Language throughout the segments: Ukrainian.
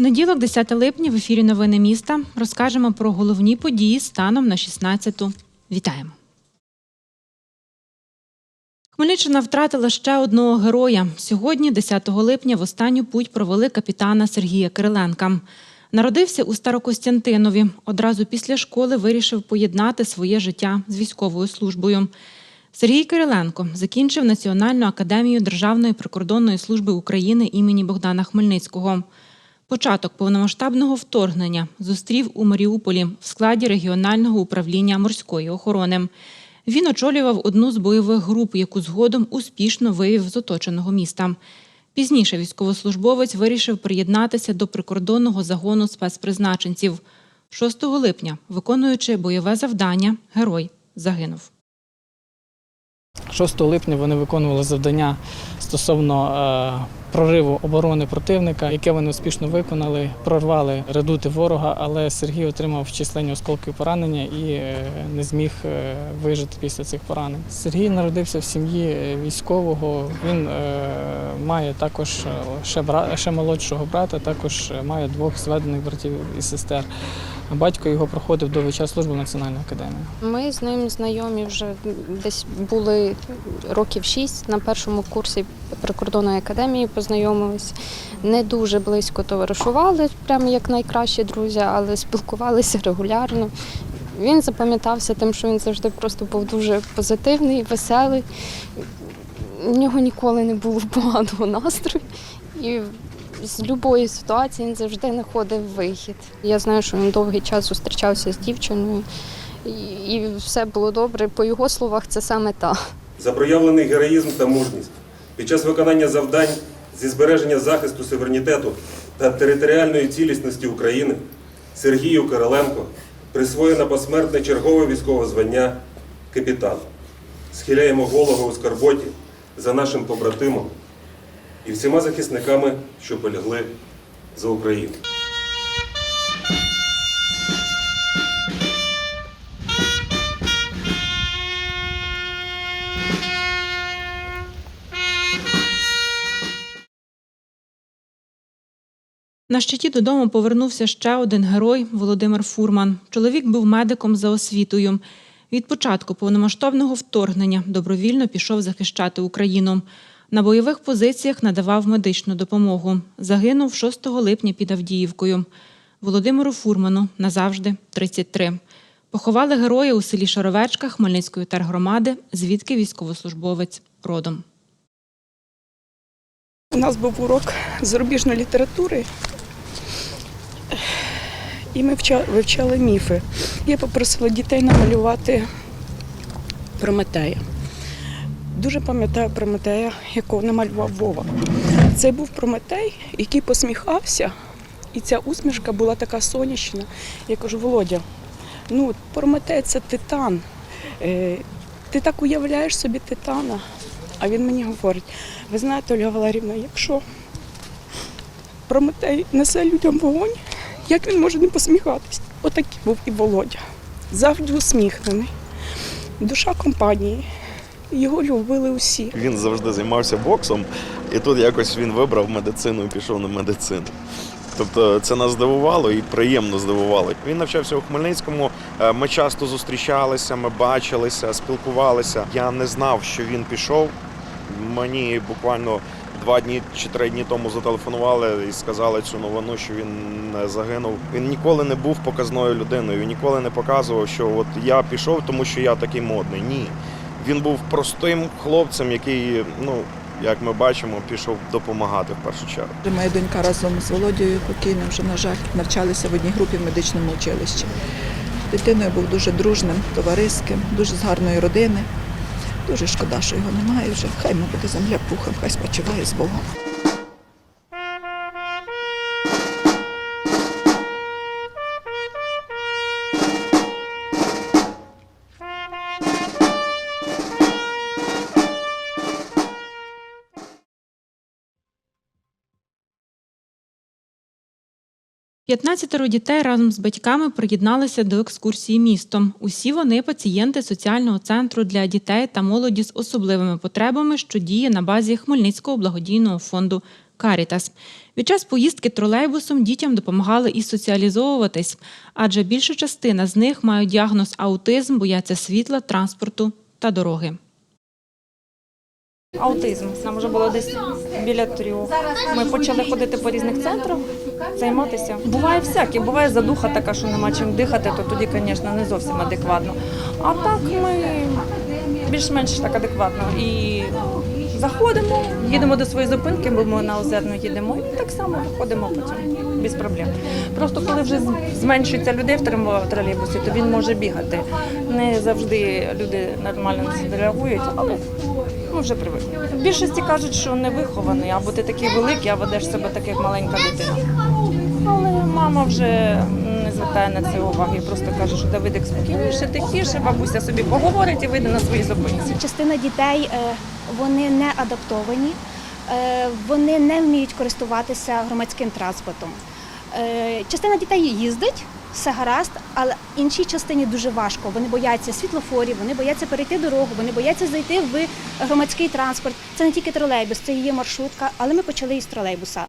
Понеділок, 10 липня, в ефірі Новини міста розкажемо про головні події станом на 16-ту. Вітаємо. Хмельниччина втратила ще одного героя. Сьогодні, 10 липня, в останню путь провели капітана Сергія Кириленка. Народився у Старокостянтинові. Одразу після школи вирішив поєднати своє життя з військовою службою. Сергій Кириленко закінчив Національну академію Державної прикордонної служби України імені Богдана Хмельницького. Початок повномасштабного вторгнення зустрів у Маріуполі в складі регіонального управління морської охорони. Він очолював одну з бойових груп, яку згодом успішно вивів з оточеного міста. Пізніше військовослужбовець вирішив приєднатися до прикордонного загону спецпризначенців. 6 липня, виконуючи бойове завдання, герой загинув. 6 липня вони виконували завдання стосовно е, прориву оборони противника, яке вони успішно виконали, прорвали редути ворога, але Сергій отримав численні осколки поранення і е, не зміг е, вижити після цих поранень. Сергій народився в сім'ї військового. Він має також ще, ще молодшого брата, також має двох зведених братів і сестер. Батько його проходив довгий час службу в Національній академії. Ми з ним знайомі вже десь були років шість на першому курсі прикордонної академії познайомилися. Не дуже близько товаришували, прямо як найкращі друзі, але спілкувалися регулярно. Він запам'ятався тим, що він завжди просто був дуже позитивний, веселий. У нього ніколи не було поганого настрою. І з будь-якої ситуації він завжди знаходив вихід. Я знаю, що він довгий час зустрічався з дівчиною, і, все було добре. По його словах, це саме та. За проявлений героїзм та мужність під час виконання завдань зі збереження захисту суверенітету та територіальної цілісності України Сергію Кириленко присвоєно посмертне чергове військове звання капітан. Схиляємо голови у скарботі за нашим побратимом і всіма захисниками, що полягли за Україну. На щиті додому повернувся ще один герой Володимир Фурман. Чоловік був медиком за освітою. Від початку повномасштабного вторгнення добровільно пішов захищати Україну. На бойових позиціях надавав медичну допомогу. Загинув 6 липня під Авдіївкою. Володимиру Фурману назавжди 33. Поховали героя у селі Шаровечка Хмельницької тергромади, звідки військовослужбовець родом. У нас був урок зарубіжної літератури, і ми вивчали міфи. Я попросила дітей намалювати Прометея. Дуже пам'ятаю Прометея, якого намалював Вова. Це був Прометей, який посміхався, і ця усмішка була така сонячна. Я кажу, Володя, ну, Прометей це титан. Е, Ти так уявляєш собі титана. А він мені говорить, ви знаєте, Ольга Валерівна, якщо Прометей несе людям вогонь, як він може не посміхатись? Отакий був і Володя. Завжди усміхнений. Душа компанії. Його любили усі. Він завжди займався боксом, і тут якось він вибрав медицину і пішов на медицину. Тобто це нас здивувало і приємно здивувало. Він навчався у Хмельницькому. е, Ми часто зустрічалися, ми бачилися, спілкувалися. Я не знав, що він пішов. Мені буквально два дні чи три дні тому зателефонували і сказали цю новину, що він е, загинув. Він ніколи не був показною людиною. Ніколи не показував, що от я пішов, тому що я такий модний. Ні. Він був простим хлопцем, який, ну як ми бачимо, пішов допомагати в першу чергу. Моя донька разом з Володією покійним вже, на жаль, навчалися в одній групі в медичному училищі. Дитиною був дуже дружним, товариським, дуже з гарної родини. Дуже шкода, що його немає вже. Хай буде земля пухом, хай спочиває з Богом. 15 дітей разом з батьками приєдналися до екскурсії містом. Усі вони пацієнти соціального центру для дітей та молоді з особливими потребами, що діє на базі Хмельницького благодійного фонду Карітас. Під час поїздки тролейбусом дітям допомагали і соціалізовуватись, адже більша частина з них мають діагноз аутизм, бояться світла, транспорту та дороги. Аутизм. Нам вже було десь біля трьох. Ми почали ходити по різних центрах, займатися. Буває всяке, буває задуха така, що нема чим дихати, то тоді, звісно, не зовсім адекватно. А так ми більш-менш так адекватно. І заходимо, їдемо до своєї зупинки, бо ми на озерну їдемо, і так само виходимо потім без проблем. Просто коли вже зменшується людей в тролейбусі, то він може бігати. Не завжди люди нормально реагують, але ми вже привикли. В більшості кажуть, що не вихований, або ти такий великий, а ведеш себе так, як маленька дитина. Але мама вже не звертає на це уваги, просто каже, що Давидик спокійніше, тихіше, бабуся собі поговорить і вийде на своїй зупинці. Частина дітей е, вони не адаптовані, е, вони не вміють користуватися громадським транспортом. Е, Частина дітей їздить, все гаразд, але іншій частині дуже важко. Вони бояться світлофорів, вони бояться перейти дорогу, вони бояться зайти в громадський транспорт. Це не тільки тролейбус, це є маршрутка, але ми почали із тролейбуса.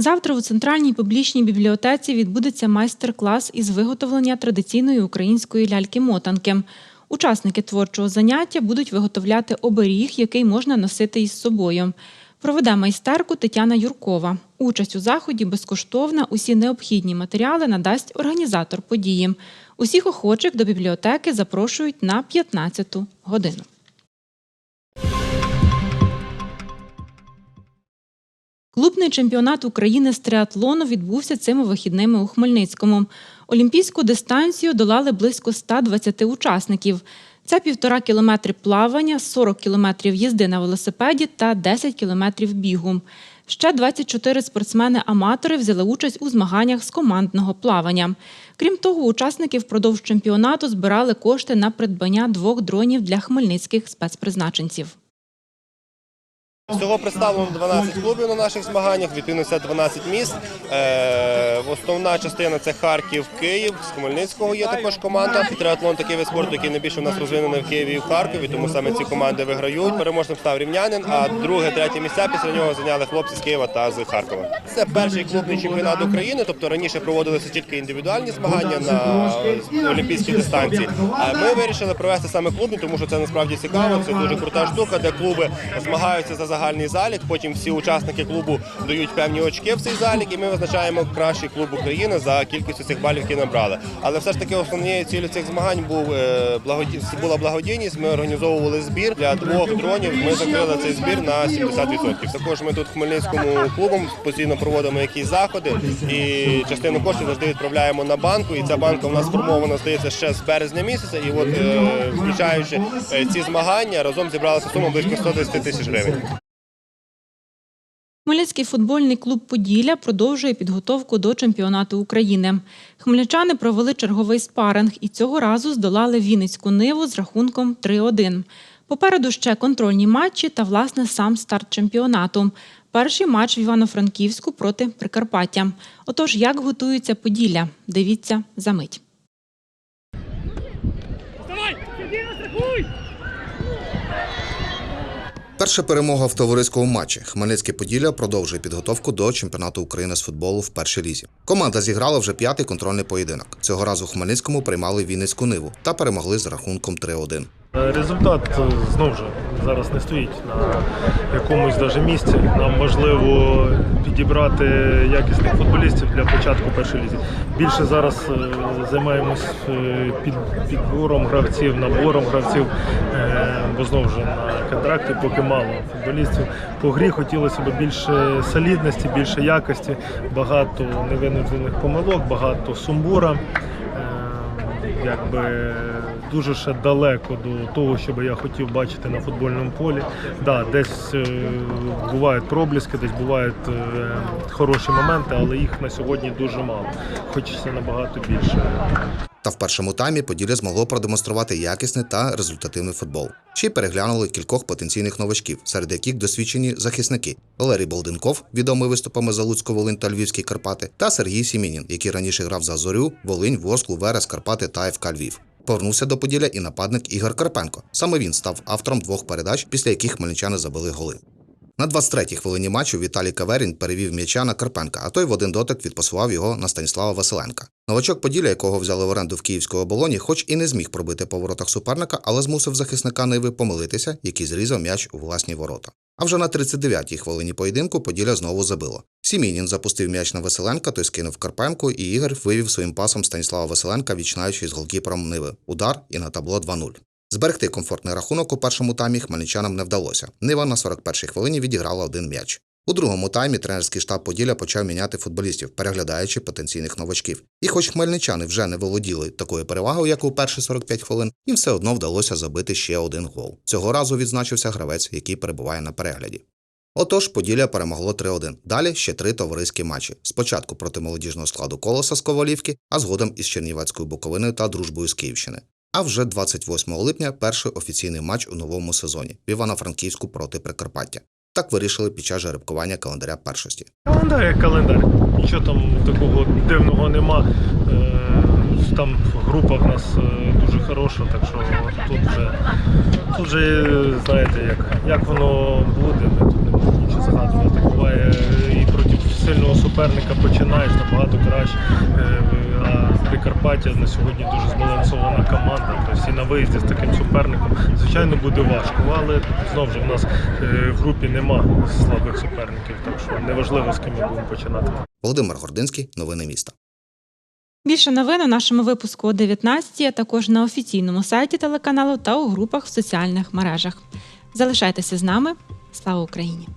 Завтра у центральній публічній бібліотеці відбудеться майстер-клас із виготовлення традиційної української ляльки-мотанки. Учасники творчого заняття будуть виготовляти оберіг, який можна носити із собою. Проведе майстерку Тетяна Юркова. Участь у заході безкоштовна. Усі необхідні матеріали надасть організатор події. Усіх охочих до бібліотеки запрошують на 15-ту годину. Клубний чемпіонат України з триатлону відбувся цими вихідними у Хмельницькому. Олімпійську дистанцію долали близько 120 учасників. Це півтора кілометри плавання, 40 кілометрів їзди на велосипеді та 10 кілометрів бігу. Ще 24 спортсмени-аматори взяли участь у змаганнях з командного плавання. Крім того, учасники впродовж чемпіонату збирали кошти на придбання двох дронів для хмельницьких спецпризначенців. Всього представлено 12 клубів на наших змаганнях, відповідно 12 міст. Е, основна частина це Харків, Київ. З Хмельницького є також команда. Триатлон такий вид спорту, який найбільше у нас розвинений в Києві і в Харкові, тому саме ці команди виграють. Переможним став рівнянин, а друге, третє місця після нього зайняли хлопці з Києва та з Харкова. Це перший клубний чемпіонат України, тобто раніше проводилися тільки індивідуальні змагання на олімпійській дистанції. А ми вирішили провести саме клубні, тому що це насправді цікаво. Це дуже крута штука, де клуби змагаються за загальний залік. Потім всі учасники клубу дають певні очки в цей залік, і ми визначаємо кращий клуб України за кількістю цих балів, які набрали. Але все ж таки основною цілею цих змагань був е, була благодійність. Ми організовували збір для двох дронів. Ми закрили цей збір на 70%. Також ми тут Хмельницькому клубом постійно проводимо якісь заходи, і частину коштів завжди відправляємо на банку. І ця банка у нас сформована здається ще з березня місяця. І от е, включаючи е, ці змагання, разом зібралася сума близько 110 тисяч гривень. Хмельницький футбольний клуб Поділля продовжує підготовку до чемпіонату України. Хмельничани провели черговий спаринг і цього разу здолали Вінницьку ниву з рахунком 3-1. Попереду ще контрольні матчі та, власне, сам старт чемпіонату. Перший матч в Івано-Франківську проти Прикарпаття. Отож, як готується Поділля? Дивіться за мить. Перша перемога в товариському матчі. Хмельницьке Поділля продовжує підготовку до чемпіонату України з футболу в першій лізі. Команда зіграла вже п'ятий контрольний поєдинок. Цього разу Хмельницькому приймали Вінницьку ниву та перемогли з рахунком 3-1. Результат е, знову ж зараз не стоїть на якомусь даже місці. Нам важливо підібрати якісних футболістів для початку першої лізі. Більше зараз е, займаємось е, під, підбором гравців, набором гравців, е, бо знову ж на контракті поки мало футболістів. По грі хотілося б більше солідності, більше якості, багато невинужених помилок, багато сумбура. Е, Якби дуже ще далеко до того, що би я хотів бачити на футбольному полі. Да, десь е, бувають пробліски, десь бувають е, хороші моменти, але їх на сьогодні дуже мало. Хочеться набагато більше. Та в першому таймі Поділля змогло продемонструвати якісний та результативний футбол. Ще й переглянули кількох потенційних новачків, серед яких досвідчені захисники Валерій Болденков, відомий виступами за Луцьку Волинь та Львівські Карпати, та Сергій Сімінін, який раніше грав за Зорю, Волинь, Ворсклу, Верес, Карпати та ФК Львів. Повернувся до Поділля і нападник Ігор Карпенко. Саме він став автором двох передач, після яких хмельничани забили голи. На 23-й хвилині матчу Віталій Каверін перевів м'яча на Карпенка, а той в один дотик відпасував його на Станіслава Василенка. Новачок Поділля, якого взяли в оренду в Київського оболоні, хоч і не зміг пробити по воротах суперника, але змусив захисника Ниви помилитися, який зрізав м'яч у власні ворота. А вже на 39-й хвилині поєдинку Поділля знову забило. Сімінін запустив м'яч на Василенка, той скинув Карпенку, і Ігор вивів своїм пасом Станіслава Василенка, відчинаючи з голкіпером Ниви. Удар і на табло 2-0. Зберегти комфортний рахунок у першому таймі хмельничанам не вдалося. Нива на 41-й хвилині відіграла один м'яч. У другому таймі тренерський штаб Поділля почав міняти футболістів, переглядаючи потенційних новачків. І хоч хмельничани вже не володіли такою перевагою, як у перші 45 хвилин, їм все одно вдалося забити ще один гол. Цього разу відзначився гравець, який перебуває на перегляді. Отож, Поділля перемогло 3-1. Далі ще три товариські матчі. Спочатку проти молодіжного складу Колоса з Ковалівки, а згодом із Чернівецькою Буковиною та дружбою з Київщини. А вже 28 липня перший офіційний матч у новому сезоні в Івано-Франківську проти Прикарпаття. Так вирішили під час жеребкування календаря першості. Календар як календар. Нічого там такого дивного нема. Е, Там група в нас е, дуже хороша, так що тут вже, тут вже е, знаєте, як, як воно буде, тут не можемо нічого згадувати. Буває і проти сильного суперника починаєш набагато краще. Е, А Прикарпаття на сьогодні дуже збалансована команда. Тобто і на виїзді з таким суперником, звичайно, буде важко, але знову ж в нас е, в групі нема слабих суперників, так що неважливо з ким ми будемо починати. Володимир Гординський, новини міста. Більше новин у нашому випуску о 19 а також на офіційному сайті телеканалу та у групах в соціальних мережах. Залишайтеся з нами. Слава Україні!